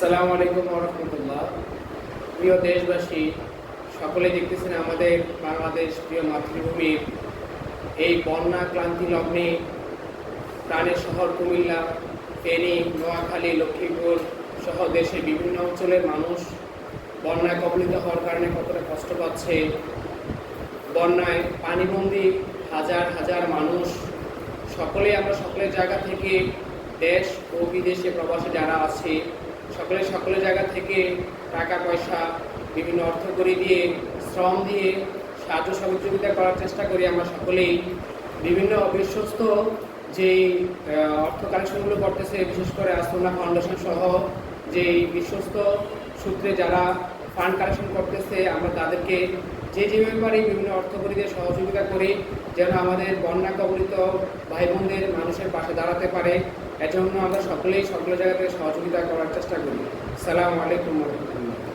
আসসালামু আলাইকুম রহমতুল্লাহ। প্রিয় দেশবাসী সকলে দেখতেছেন আমাদের বাংলাদেশ প্রিয় মাতৃভূমির এই বন্যা ক্লান্তি লগ্নে প্রাণের শহর কুমিল্লা, ফেনী, নোয়াখালী, লক্ষ্মীপুর সহ দেশের বিভিন্ন অঞ্চলের মানুষ বন্যায় কবলিত হওয়ার কারণে কতটা কষ্ট পাচ্ছে। বন্যায় পানিবন্দী হাজার হাজার মানুষ সকলে আমরা সকলের জায়গা থেকে দেশ ও বিদেশে প্রবাসে যারা আছে সকলে সকলে জায়গা থেকে টাকা, পয়সা, বিভিন্ন অর্থ করে দিয়ে, শ্রম দিয়ে সাহায্য সহযোগিতা করার চেষ্টা করি। আমরা সকলেই বিভিন্ন অবিশ্বস্ত যেই অর্থ কালেকশনগুলো করতেছে, বিশেষ করে আস্তনা ফাউন্ডেশন সহ যেই বিশ্বস্ত সূত্রে যারা ফান্ড কালেকশন করতেছে, আমরা তাদেরকে যে যে ব্যাপারে বিভিন্ন অর্থকরীদের সহযোগিতা করি, যেন আমাদের বন্যা কবলিত ভাই বোনদের মানুষের পাশে দাঁড়াতে পারে। এজন্য আমরা সকলেই সকল জায়গাতে সহযোগিতা করার চেষ্টা করি। সালাম আলাইকুম। রহমতুল্লাহ